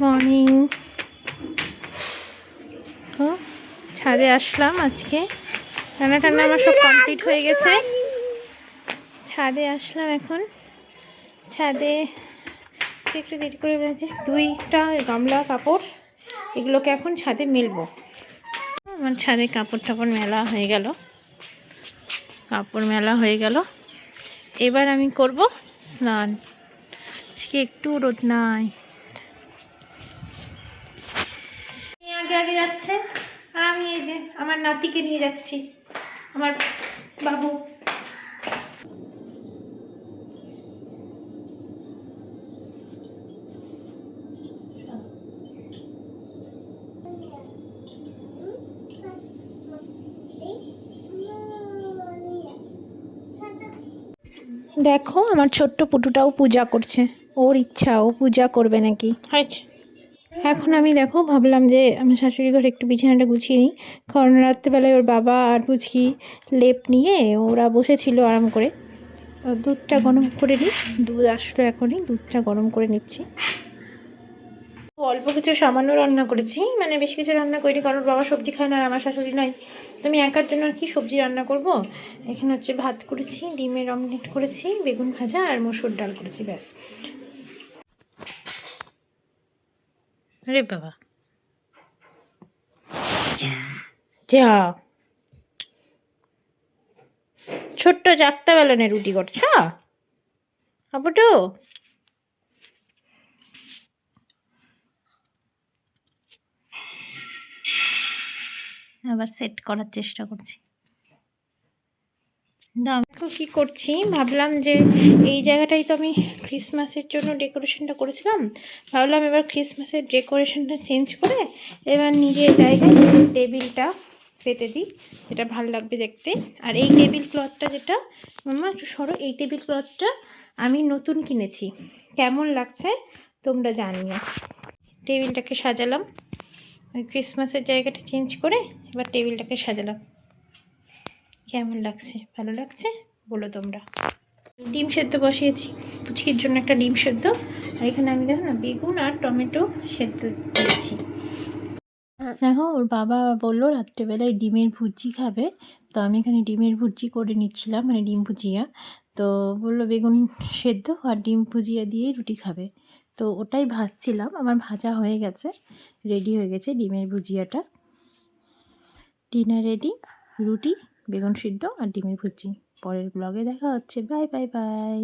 Morning ও, ছাদে আসলাম আজকে। রান্না টান্না আমার সব কমপ্লিট হয়ে গেছে। ছাদে আসলাম এখন। ছাদে একটু দেরি করে বেড়েছে দুইটা গামলা, কাপড়, এগুলোকে এখন ছাদে মেলবো। আমার ছাদে কাপড় টাপড় মেলা হয়ে গেল। কাপড় মেলা হয়ে গেল। এবার আমি করব স্নান। আজকে একটু রোদ নাই এই আগে আগে যাচ্ছে আর আমি এই যে আমার নাতিকে নিয়ে যাচ্ছি আমার বাবু। দেখো আমার ছোট্ট পুটুটাও পূজা করছে। ওর ইচ্ছা ও পূজা করবে নাকি? হয়েছে। এখন আমি দেখো, ভাবলাম যে আমার শাশুড়ি ঘরে একটু বিছানাটা গুছিয়ে নিই। কারণ রাত্রেবেলায় ওর বাবা আর পুচকি লেপ নিয়ে ওরা বসেছিল আরাম করে। তো দুধটা গরম করে নিই। দুধ আসলো এখনই, দুধটা গরম করে নিচ্ছি। অল্প কিছু সামান্য রান্না করেছি। মানে বেশি কিছু রান্না করিনি, কারণ বাবা সবজি খায় না আর আমার শাশুড়ি নয় তো আমি একার জন্য আর কি সবজি রান্না করব? এখানে হচ্ছে ভাত করেছি, ডিমের অমলেট করেছি, বেগুন ভাজা আর মসুর ডাল করেছি, ব্যাস। আরে বাবা। যা। ছোট্ট জাগতা বেলানে রুটি করছ? আবুটু। আবার সেট করার চেষ্টা করছি। দেখো কী করছি? ভাবলাম যে এই জায়গাটাই তো আমি ক্রিসমাসের জন্য ডেকোরেশনটা করেছিলাম। ভাবলাম এবার ক্রিসমাসের ডেকোরেশনটা চেঞ্জ করে এবার নিজের জায়গায় টেবিলটা পেতে দিই, যেটা ভালো লাগবে দেখতে। আর এই টেবিল ক্লথটা যেটা মামা একটু সরো, এই টেবিল ক্লথটা আমি নতুন কিনেছি। কেমন লাগছে তোমরা জানিও। টেবিলটাকে সাজালাম। ওই ক্রিসমাসের জায়গাটা চেঞ্জ করে এবার টেবিলটাকে সাজালাম। কেমন লাগছে? ভালো লাগছে? বলো তোমরা। ডিম সেদ্ধ বসিয়েছি। পুচকির জন্য একটা ডিম সেদ্ধ। আর এখানে আমি দেখো না, বেগুন আর টমেটো সেদ্ধ দিয়েছি। দেখো, ওর বাবা বলল রাত্রেবেলায় ডিমের ভুজি খাবে। তো আমি এখানে ডিমের ভুজি করে নিচ্ছিলাম মানে ডিম ভুজিয়া। তো বলল বেগুন সেদ্ধ আর ডিম ভুজিয়া দিয়ে রুটি খাবে। তো ওটাই ভাজছিলাম, আমার ভাজা হয়ে গেছে রেডি হয়ে গেছে ডিমের ভুজিয়াটা। ডিনার রেডি রুটি বেগুন সিদ্ধ আর ডিমের ভুজি পরের ব্লগে দেখা হচ্ছে। Bye bye bye